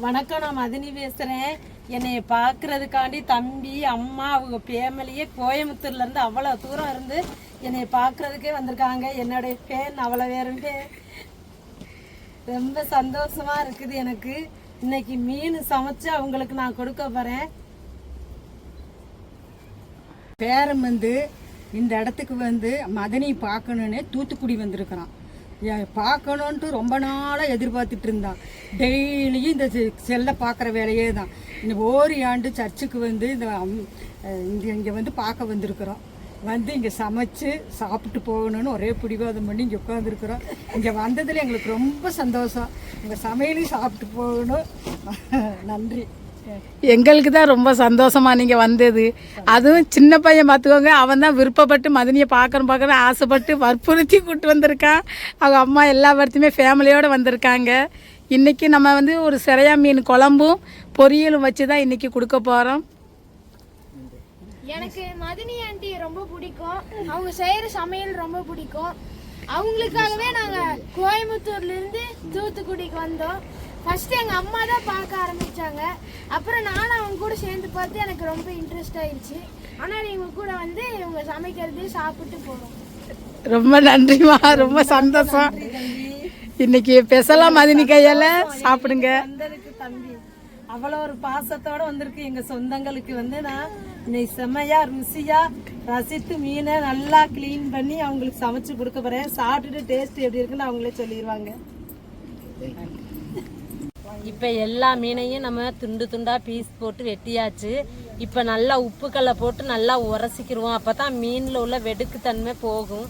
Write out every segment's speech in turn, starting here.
வணக்கம் நான் மதினி பேசுகிறேன் என்னை பார்க்குறதுக்காண்டி தம்பி அம்மா அவங்க ஃபேமிலியே கோயம்புத்தூர்லேருந்து அவ்வளோ தூரம் இருந்து என்னை பார்க்குறதுக்கே வந்திருக்காங்க. என்னுடைய ஃபேன் அவ்வளோ பேருமே ரொம்ப சந்தோஷமாக இருக்குது எனக்கு. இன்னைக்கு மீன் சமைச்சு அவங்களுக்கு நான் கொடுக்க போகிறேன் பேரம் வந்து இந்த இடத்துக்கு வந்து மதனி பார்க்கணுன்னு தூத்துக்குடி வந்திருக்கிறான். பார்க்கணுன்ட்டு ரொம்ப நாளாக எதிர்பார்த்துட்டு இருந்தான் டெய்லியும் இந்த செ- செல்லை பார்க்குற வேலையே தான். இந்த ஓரி ஆண்டு சர்ச்சுக்கு வந்து இந்த இங்கே இங்கே வந்து பார்க்க வந்திருக்கிறோம். வந்து இங்கே சமைச்சு சாப்பிட்டு போகணும்னு ஒரே பிடிவாதம் பண்ணி இங்கே உட்காந்துருக்குறோம் இங்கே வந்ததில் எங்களுக்கு ரொம்ப சந்தோஷம். இங்கே சமையலையும் சாப்பிட்டு போகணும். நன்றி. எங்களுக்கு தான் ரொம்ப சந்தோஷமாக நீங்கள் வந்தது. அதுவும் சின்ன பையன் பார்த்துக்கோங்க அவன் தான் விருப்பப்பட்டு மதனியை பார்க்கணும் பார்க்கணும் ஆசைப்பட்டு வற்புறுத்தி கூப்பிட்டு வந்திருக்கான். அவங்க அம்மா எல்லா வருத்தையுமே ஃபேமிலியோடு வந்திருக்காங்க. இன்றைக்கி நம்ம வந்து ஒரு சிறையா மீன் குழம்பும் பொரியலும் வச்சு தான் இன்றைக்கி கொடுக்க போகிறோம் எனக்கு மதினி ஆண்டி ரொம்ப பிடிக்கும். அவங்க செய்கிற சமையல் ரொம்ப பிடிக்கும். அவங்களுக்காகவே நாங்கள் கோயம்புத்தூர்லேருந்து தூத்துக்குடிக்கு வந்தோம். ஃபர்ஸ்ட் எங்க அம்மா தான் பார்க்க ஆரம்பிச்சாங்க. அப்புறம் நானும் அவங்க கூட சேர்ந்து பார்த்து எனக்கு ரொம்ப இன்ட்ரெஸ்ட் ஆயிடுச்சு. ஆனால் இவங்க கூட வந்து இவங்க சமைக்கிறது சாப்பிட்டு போறோம் ரொம்ப நன்றிம்மா. ரொம்ப சந்தோஷம். இன்னைக்கு ஸ்பெஷலாக மதினி கையால். சாப்பிடுங்க. தம்பி. அவ்வளோ ஒரு பாசத்தோட வந்திருக்கு எங்க சொந்தங்களுக்கு வந்து. நான் இன்னைக்கு செம்மையா ருசியா ரசித்து மீனை நல்லா க்ளீன் பண்ணி அவங்களுக்கு சமைச்சு கொடுக்க போறேன். சாப்பிட்டுட்டு டேஸ்ட் எப்படி இருக்குன்னு அவங்களே சொல்லிடுவாங்க இப்போ எல்லா மீனையும் நம்ம துண்டு துண்டாக பீஸ் போட்டு வெட்டியாச்சு. இப்போ நல்லா உப்புக்கல்லை போட்டு நல்லா உரசிக்கிடுவோம் அப்போ தான் மீனில் உள்ள வெடுக்குத்தன்மை போகும்.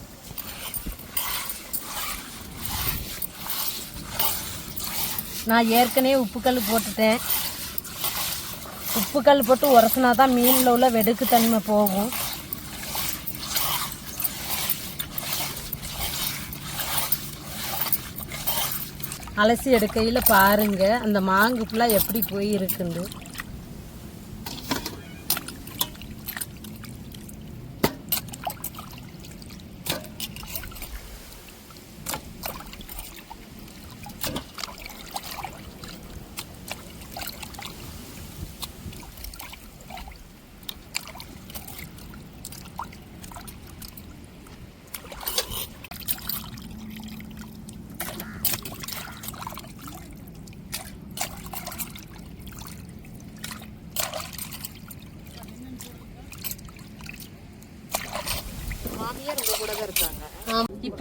நான் ஏற்கனவே உப்புக்கல் போட்டுட்டேன். உப்புக்கல் போட்டு உரசினா தான் மீனில் உள்ள வெடுக்குத்தன்மை போகும். அலசி எடுக்கையில் பாருங்கள் அந்த மாங்கு ஃபுல்லாக எப்படி போய்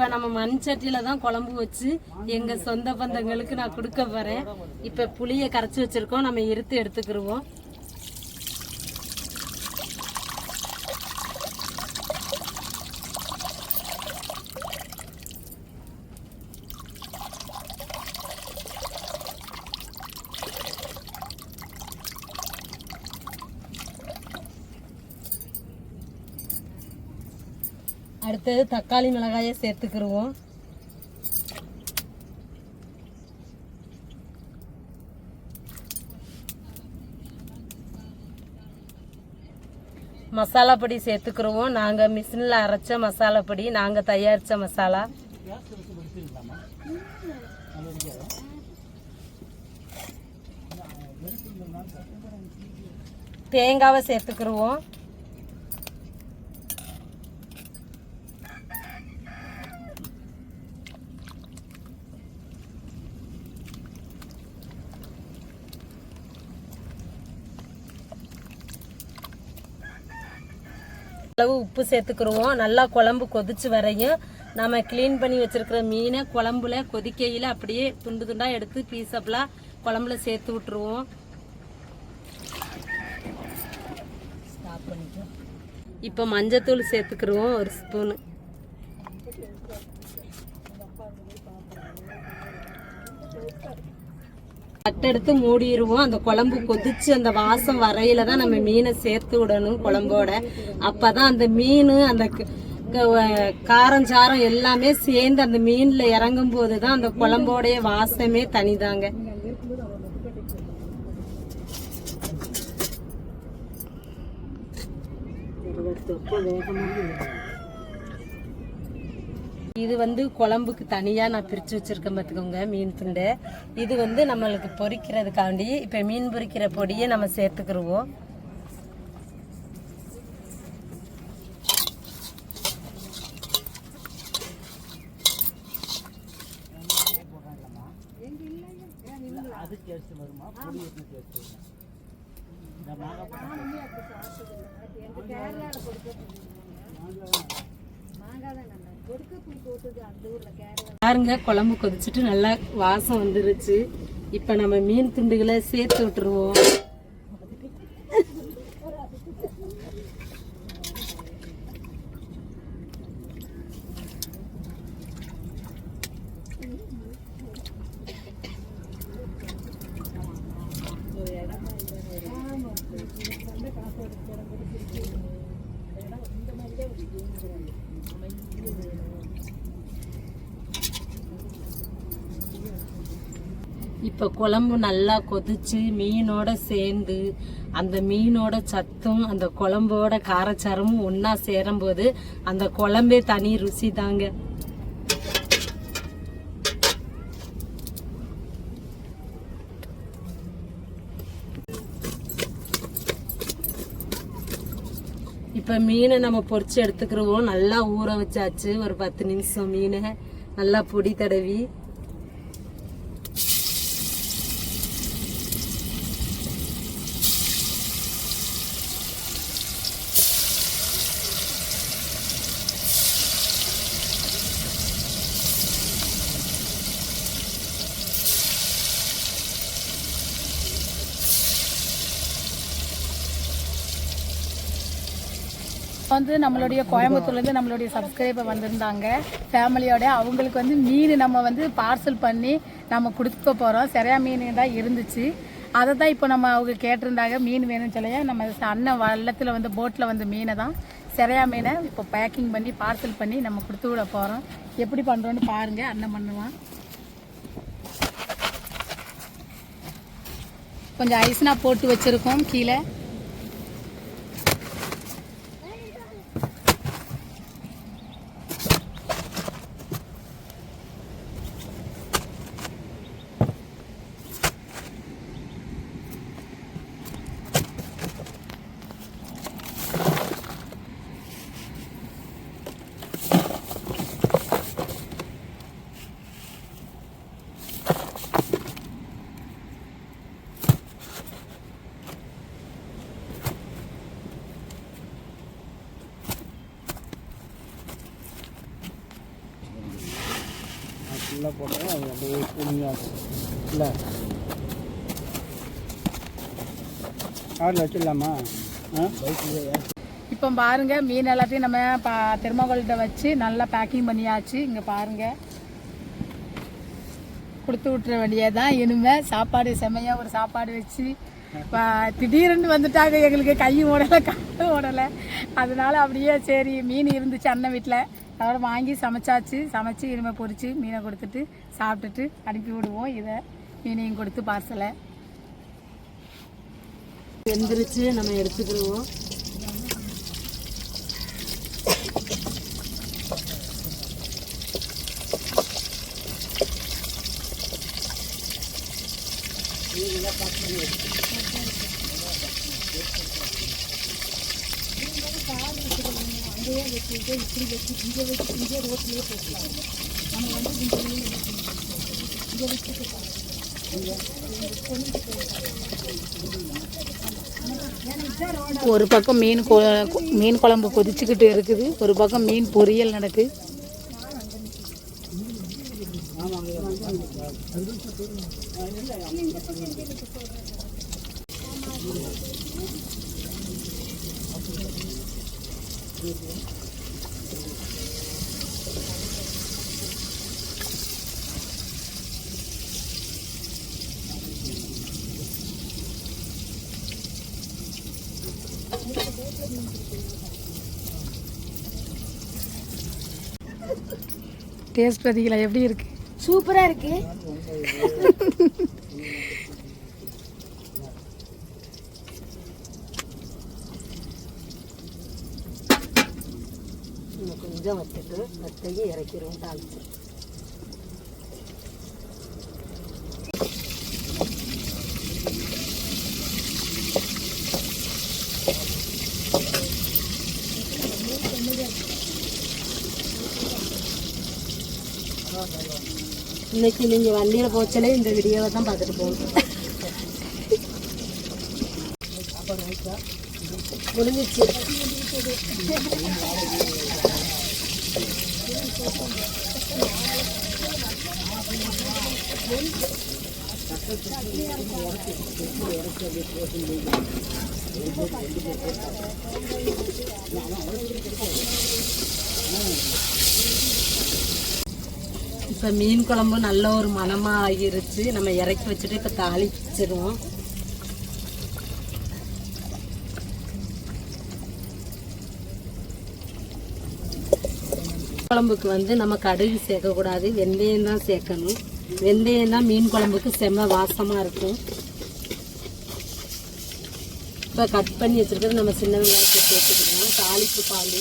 இப்போ நம்ம மண் சட்டியில தான் குழம்பு வச்சு எங்கள் சொந்த பந்தங்களுக்கு நான் கொடுக்க போகிறேன் இப்போ புளியை கரைச்சி வச்சுருக்கோம். நம்ம இருத்து எடுத்துக்கிருவோம். அடுத்தது தக்காளி மிளகாயை சேர்த்துக்கிருவோம். மசாலா பொடி சேர்த்துக்கிடுவோம் நாங்கள் மிஷினில் அரைச்ச மசாலா பொடி நாங்கள் தயாரித்த மசாலா. தேங்காவை சேர்த்துக்கிருவோம். அளவு உப்பு சேர்த்துக்கிருவோம். நல்லா குழம்பு கொதிச்சு வரையும் நம்ம க்ளீன் பண்ணி வச்சுருக்கிற மீனை குழம்புல கொதிக்கையில் அப்படியே துண்டு துண்டாக எடுத்து பீஸப்லாம் குழம்புல சேர்த்து விட்டுருவோம். இப்போ மஞ்சத்தூள் சேர்த்துக்கிருவோம் ஒரு ஸ்பூனு தட்டெடுத்து மூடிடுவோம் அந்த குழம்பு கொதிச்சு அந்த வாசம் வரையில தான் நம்ம மீனை சேர்த்து விடணும் குழம்போட. அப்பதான் அந்த மீன் அந்த காரம் சாரம் காரஞ்சாரம் எல்லாமே சேர்ந்து அந்த மீன்ல இறங்கும் போது தான் அந்த குழம்போடைய வாசமே தனிதாங்க. வேகமாக வந்து குழம்புக்கு தனியாக நான் பிரித்து வச்சுருக்கேன் பார்த்துக்கோங்க மீன் துண்டை. இது வந்து நம்மளுக்கு பொறிக்கிறதுக்காண்டி இப்போ மீன் பொறிக்கிற பொடியை நம்ம சேர்த்துக்கிருவோம். பாருங்க குழம்பு கொதிச்சுட்டு நல்லா வாசம் வந்துருச்சு. இப்போ நம்ம மீன் துண்டுகளை சேர்த்து விட்டுருவோம் இப்போ குழம்பு நல்லா கொதிச்சு மீனோட சேர்ந்து அந்த மீனோட சத்தும் அந்த குழம்போட காரச்சாரமும் ஒன்றா சேரும்போது அந்த குழம்பே தனி ருசி தாங்க. இப்போ மீனை நம்ம பொறிச்சு எடுத்துக்கிறோம் நல்லா ஊற வச்சாச்சு. ஒரு பத்து நிமிஷம் மீனை நல்லா பொடி தடவி. வந்து நம்மளுடைய கோயம்புத்தூர்லேருந்து நம்மளுடைய சப்ஸ்கிரைபர் வந்திருந்தாங்க. ஃபேமிலியோட அவங்களுக்கு வந்து மீன் நம்ம வந்து பார்சல் பண்ணி நம்ம கொடுக்க போகிறோம் சரியா மீன் தான் இருந்துச்சு. அதை தான் இப்போ நம்ம அவங்க கேட்டிருந்தாங்க. மீன் வேணும்னு சொல்லி. நம்ம அண்ணன் வள்ளத்தில் வந்து போட்டில் வந்து மீனை தான் சிறையா மீனை இப்போ பேக்கிங் பண்ணி பார்சல் பண்ணி நம்ம கொடுத்து விட போகிறோம் எப்படி பண்ணுறோன்னு பாருங்கள் அண்ணன் பண்ணுவான் கொஞ்சம் ஐஸ்னா போட்டு வச்சுருக்கோம் கீழே. ஃபுல்லாக போட்டால் அது அப்படியே கூலிங்காக இருக்கும். இல்லை? காரில் வச்சிடலாமா? ஆ? இப்போ பாருங்க மீன் எல்லாத்தையும் நம்ம பா தெர்மாகோல்கிட்ட வச்சு நல்லா பேக்கிங் பண்ணியாச்சு. இங்கே பாருங்க. கொடுத்து விட்டுற வேண்டியதான் இனிமே சாப்பாடு செமையாக ஒரு சாப்பாடு வச்சு பா- திடீர்னு வந்துட்டாங்க. எங்களுக்கு கை ஓடலை காலும் ஓடலை. அதனால அப்படியே சரி மீன் இருந்துச்சு அண்ணன் வீட்டில் அதோட வாங்கி சமைச்சாச்சு. சமைச்சு இனிமேல் பொறிச்சு மீனை கொடுத்துட்டு சாப்பிட்டுட்டு அனுப்பி விடுவோம். இதை மீனையும் கொடுத்து பார்சலை எந்திரிச்சு நம்ம எடுத்துக்கிடுவோம். ஒரு பக்கம் மீன் கொ- மீன் குழம்பு கொதிச்சுக்கிட்டு இருக்குது. ஒரு பக்கம் மீன் பொரியல் நடக்கு. டேஸ்ட் பார்த்தீங்களா எப்படி இருக்கு? சூப்பரா இருக்கு. கொஞ்சம் கொஞ்சம் வச்சுட்டு வத்தையும் இறக்கிடுவோம் தாளிச்சு இன்னைக்கு நீங்கள் வண்டியில் போச்சலே இந்த வீடியோவை தான் பார்த்துட்டு போகணும். முடிஞ்சிச்சு. இப்போ மீன் குழம்பு நல்ல ஒரு மணமாக ஆகிருச்சு. நம்ம இறக்கி வச்சுட்டு இப்போ தாளிச்சிடுவோம் குழம்புக்கு வந்து நம்ம கடுகு சேர்க்கக்கூடாது. வெந்தயம் தான் சேர்க்கணும். வெந்தயம் தான் மீன் குழம்புக்கு செம்ம வாசமாக இருக்கும். இப்போ கட் பண்ணி வச்சுருக்கிறது நம்ம சின்ன வெங்காயத்தை சேர்த்துக்கலாம். தாளிப்பு பால்.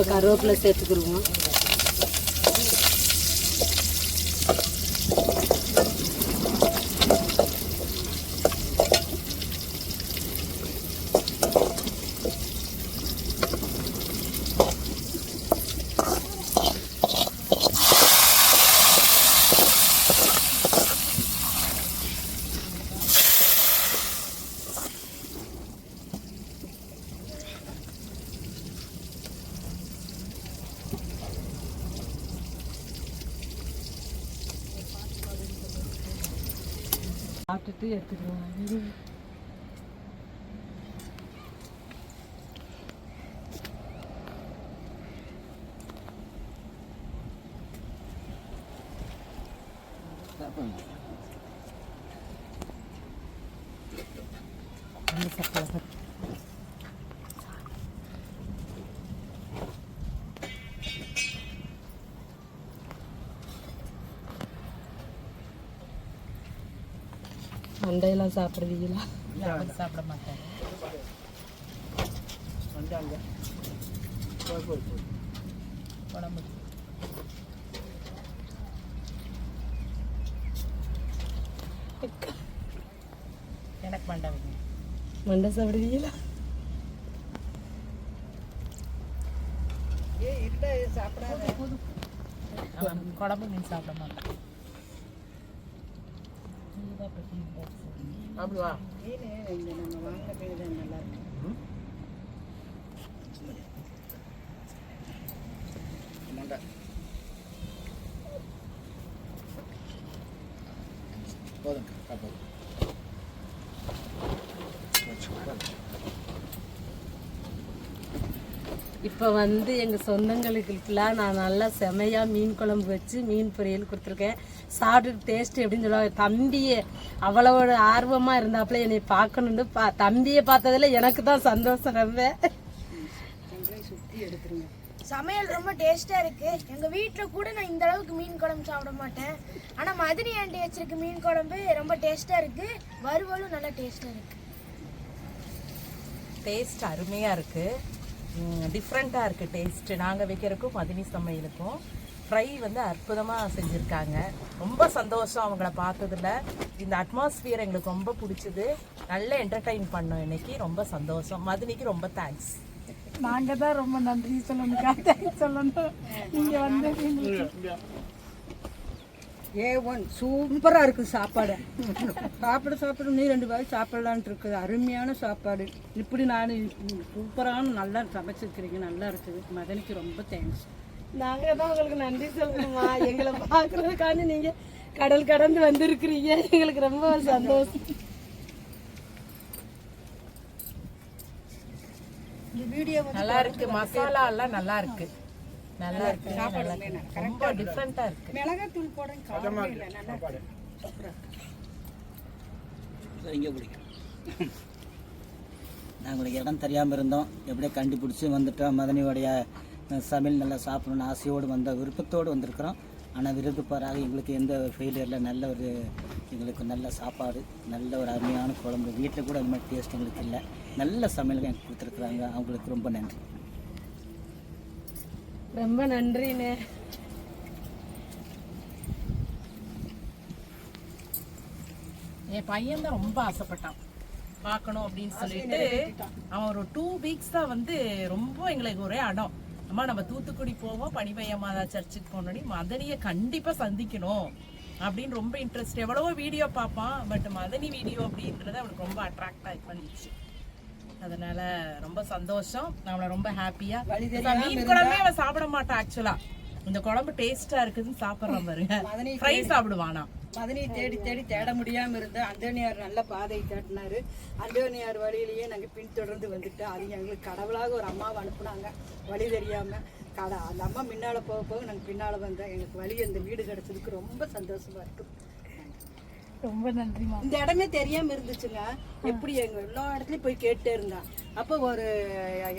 இப்போ கருவேப்பிலை சேர்த்துக்கிடுவோம். சாப்பிட்டுட்டு எடுத்துக்கிடுவோம் அண்டையெல்லாம் சாப்பிடுவீங்களா? சாப்பிட மாட்டேன் வந்தாங்க. போய் போய் போய் உடம்பு. எனக்கு வேண்டாம் மண்டை சாப்பிடுவீங்களா? குழம்பு மீன் சாப்பிட மாட்டேன். அப்படி வா மண்டை இப்போ வந்து எங்கள் சொந்தங்களுக்குலாம் நான் நல்லா செமையாக மீன் குழம்பு வச்சு மீன் பொரியல் கொடுத்துருக்கேன். சாப்பிட்டு டேஸ்ட் எப்படின்னு சொல்லுவாங்க. தம்பியை அவ்வளவு ஆர்வமாக இருந்தாப்புல என்னை பார்க்கணுன்னு பா தம்பியை பார்த்ததுல எனக்கு தான் சந்தோஷம் ரொம்ப. சமையல் ரொம்ப டேஸ்டா இருக்கு. எங்க வீட்ல கூட நான் இந்த அளவுக்கு மீன் குழம்பு சாப்பிட மாட்டேன். ஆனா மதுரை ஆண்டி வச்சிருக்க மீன் குழம்பு ரொம்ப டேஸ்டா இருக்கு. வறுவலும் நல்லா டேஸ்டா இருக்கு. டேஸ்ட் அருமையாக இருக்குது டிஃப்ரெண்ட்டாக இருக்குது டேஸ்ட்டு நாங்கள் வைக்கிறதுக்கும் மதினி சமையலுக்கும் ஃப்ரை வந்து அற்புதமாக செஞ்சுருக்காங்க. ரொம்ப சந்தோஷம் அவங்கள பார்த்ததுல. இந்த அட்மாஸ்பியர் எங்களுக்கு ரொம்ப பிடிச்சது. நல்ல என்டர்டைன் பண்ணோம் இன்னைக்கு. ரொம்ப சந்தோஷம். மதினிக்கு ரொம்ப தேங்க்ஸ் நாங்கள் தான் ரொம்ப நன்றி சொல்லணும். தேங்க்ஸ் சொல்லணும். நீங்கள் வந்து ஏ ஒன் சூப்பராக இருக்குது சாப்பாடு. சாப்பிட சாப்பிட நீ ரெண்டு பேரும் சாப்பிடலான்ட்டு இருக்குது. அருமையான சாப்பாடு. இப்படி நான் சூப்பரான நல்லா சமைச்சிருக்கிறீங்க. நல்லா இருக்குது. மதனிக்கு ரொம்ப தேங்க்ஸ் நாங்க தான் உங்களுக்கு நன்றி சொல்லணுமா? எங்களை பாக்குறதுக்காண்டி நீங்க கடல் கடந்து வந்திருக்கிறீங்க. எங்களுக்கு ரொம்ப சந்தோஷம். இந்த வீடியோ நல்லா இருக்கு. மசாலா எல்லாம் நல்லா இருக்கு. நல்லா இருக்கு நல்லா இருக்கு. ரொம்ப டிஃப்ரெண்டா இருக்கு. மிளகாத்தூள் போடுறேன் காரமே இல்லை நல்லா இங்கே பிடிக்கும் நாங்கள் இடம் தெரியாமல் இருந்தோம். எப்படியோ கண்டுபிடிச்சி வந்துட்டோம். மதனியோடைய சமையல் நல்லா சாப்பிடணும்னு ஆசையோடு வந்த விருப்பத்தோடு வந்திருக்கிறோம். ஆனால் விருதுப்பாராக எங்களுக்கு எந்த ஃபெயிலியரில் நல்ல ஒரு எங்களுக்கு நல்ல சாப்பாடு நல்ல ஒரு அருமையான குழம்பு வீட்டில் கூட அந்த மாதிரி டேஸ்ட் எங்களுக்கு இல்லை. நல்ல சமையல் எனக்கு கொடுத்துருக்குறாங்க. அவங்களுக்கு ரொம்ப நன்றி. ரொம்ப நன்றிண்ணே. என் பையன் தான் ரொம்ப ஆசைப்பட்டான். பார்க்கணும் அப்படின்னு சொல்லிட்டு அவன் ஒரு டூ வீக்ஸ் தான் வந்து ரொம்ப எங்களுக்கு ஒரே அடம். அம்மா நம்ம தூத்துக்குடி போவோம் பனிமய மாதா சர்ச்சுக்கு போனோடனே மதனியை கண்டிப்பா சந்திக்கணும் அப்படின்னு ரொம்ப இன்ட்ரெஸ்ட் எவ்வளவோ வீடியோ பார்ப்பான் பட் மதனி வீடியோ அப்படின்றது அவனுக்கு ரொம்ப அட்ராக்ட் ஆகி பண்ணிடுச்சு. அதனால ரொம்ப சந்தோஷம். நம்மள ரொம்ப ஹாப்பியா மீன் குழம்பே அவன் சாப்பிட மாட்டான் ஆக்சுவலா இந்த குழம்பு டேஸ்டா இருக்குதுன்னு சாப்பிடுறான் பாருங்க. ஃப்ரை சாப்பிடுவானா? மதனியை தேடி தேடி தேட முடியாமல் இருந்தேன் அந்தோனியார் நல்ல பாதையை காட்டினாரு அந்தோனியார் வழியிலேயே நாங்கள் பின்தொடர்ந்து வந்துட்டோம் அது எங்களுக்கு கடவுளாக ஒரு அம்மாவை அனுப்புனாங்க. வழி தெரியாமல் கடை அந்த அம்மா முன்னால் போக போக நாங்கள் பின்னால் வந்தோம். எங்களுக்கு வழி அந்த வீடு கிடச்சதுக்கு ரொம்ப சந்தோஷமா இருக்கு. ரொம்ப நன்றிமா இந்த இடமே தெரியாம இருந்துச்சுங்க. எப்படி எங்க எல்லா இடத்துலயும் போய் கேட்டே இருந்தான் அப்போ ஒரு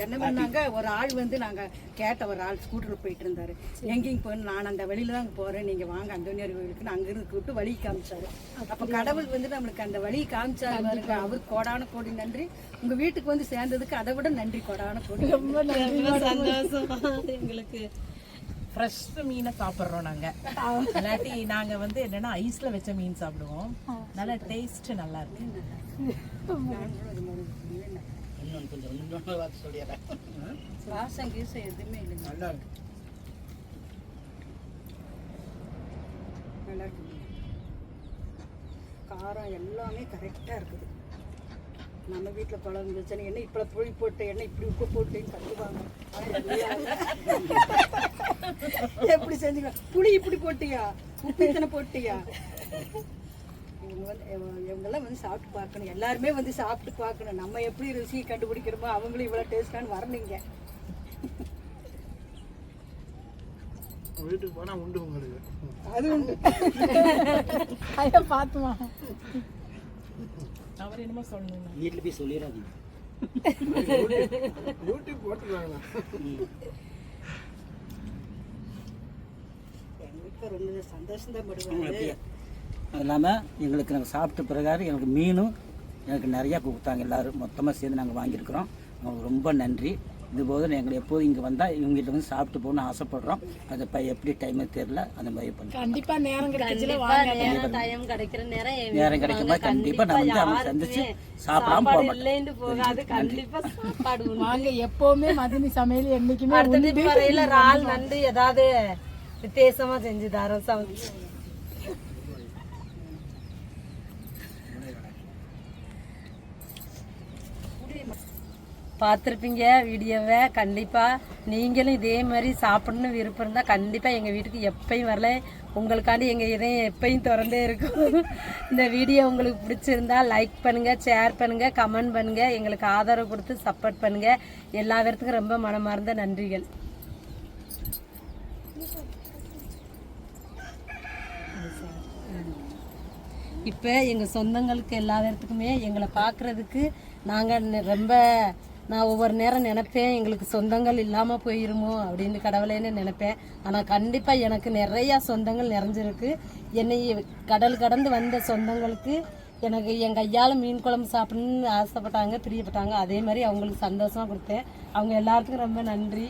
என்ன பண்ணாங்க ஒரு ஆள் வந்து நாங்க கேட்ட ஒரு ஆள் ஸ்கூட்டர்ல போயிட்டு இருந்தாரு. எங்கேயும் போய் நான் அந்த வழியில தான் போறேன். நீங்க வாங்க அந்தோனியார் கோயிலுக்கு. அங்க இருந்து கூப்பிட்டு வழி காமிச்சாரு. அப்ப கடவுள் வந்து நம்மளுக்கு அந்த வழி காமிச்சாரு அவர் கோடான கோடி நன்றி. உங்க வீட்டுக்கு வந்து சேர்ந்ததுக்கு அதை விட நன்றி கோடான கோடி ரொம்ப சந்தோஷம் எங்களுக்கு ஃப்ரெஷ் மீனை சாப்பிட்றோம் நாங்க. இல்லாட்டி நாங்க வந்து என்னன்னா ஐஸ்ல வச்ச மீன் சாப்பிடுவோம். நல்ல டேஸ்ட் நல்லா இருக்கு. எதுவுமே நல்லா இருக்கு. நல்லா இருக்குது காரம் எல்லாமே கரெக்டாக இருக்குது. நம்ம வீட்டில் பழம் இருந்துச்சுன்னு என்ன இப்படி புளி போட்டு என்ன இப்படி உப்பு போட்டுன்னு கற்றுவாங்க எப்படி செஞ்சுக்கலாம் புளி இப்படி போட்டியா? உப்பு இத்தனை போட்டியா? இவங்க வந்து இவங்க- இவங்கெல்லாம் வந்து சாப்பிட்டு பார்க்கணும். எல்லாருமே வந்து சாப்பிட்டு பார்க்கணும். நம்ம எப்படி ருசியை கண்டுபிடிக்கிறோமோ அவங்களும் இவ்வளோ டேஸ்டானு வரணுங்க. வீட்டுக்கு போனால் உண்டு உங்களுக்கு அது உண்டு. ஐயா பாத்துமா. அவர் என்னமோ சொல்லணும் வீட்டில் போய் சொல்லிடாதீங்க யூடியூப் படுவாங்க அது இல்லாமல் எங்களுக்கு நாங்கள் சாப்பிட்ட பிரகாரம் எனக்கு மீனும் எனக்கு நிறையா கொடுத்தாங்க எல்லாரும். மொத்தமாக சேர்ந்து நாங்கள் வாங்கியிருக்கிறோம். அவங்களுக்கு ரொம்ப நன்றி. இதுபோது எங்களை எப்போதும் இங்கே வந்தால் இவங்ககிட்ட வந்து சாப்பிட்டு போகணும்னு ஆசைப்படுறோம். அது இப்போ எப்படி டைமே தெரில அந்த மாதிரி பண்ணுறோம் கண்டிப்பா நேரம் டைம் கிடைக்கிற நேரம் நேரம் கிடைக்கும் வாங்க. போது கண்டிப்பா நான் வந்து அவங்க சந்திச்சு சாப்பிடாம போக சாப்பாடு மாட்டேன். வாங்க எப்பவுமே மதினி சமையல் என்னைக்குமே அடுத்த வரையில இறால் நண்டு ஏதாவது வித்தியாசமா செஞ்சு தரோம். சமைச்சு பார்த்துருப்பீங்க வீடியோவை கண்டிப்பாக நீங்களும் இதே மாதிரி சாப்பிடணும்னு விருப்பம் இருந்தால் கண்டிப்பாக எங்கள் வீட்டுக்கு எப்பயும் வரல. உங்களுக்காண்டி எங்கள் இதயம் எப்பயும் திறந்தே இருக்கும். இந்த வீடியோ உங்களுக்கு பிடிச்சிருந்தா லைக் பண்ணுங்கள் ஷேர் பண்ணுங்கள் கமெண்ட் பண்ணுங்கள் எங்களுக்கு ஆதரவு கொடுத்து சப்போர்ட் பண்ணுங்கள் எல்லா பேர்த்துக்கும் ரொம்ப மனமார்ந்த நன்றிகள். இப்போ எங்கள் சொந்தங்களுக்கு எல்லா இடத்துக்குமே எங்களை பார்க்குறதுக்கு நாங்கள் ரொம்ப நான் ஒவ்வொரு நேரம் நினைப்பேன் எங்களுக்கு சொந்தங்கள் இல்லாமல் போயிருமோ அப்படின்னு கடவுளேன்னு நினைப்பேன். ஆனால் கண்டிப்பாக எனக்கு நிறையா சொந்தங்கள் நிறைஞ்சிருக்கு. என்னை கடல் கடந்து வந்த சொந்தங்களுக்கு எனக்கு என் கையால் மீன் குழம்பு சாப்பிடணும்னு ஆசைப்பட்டாங்க பிரியப்பட்டாங்க. அதே மாதிரி அவங்களுக்கு சந்தோஷமாக கொடுத்தேன். அவங்க எல்லாத்துக்கும் ரொம்ப நன்றி.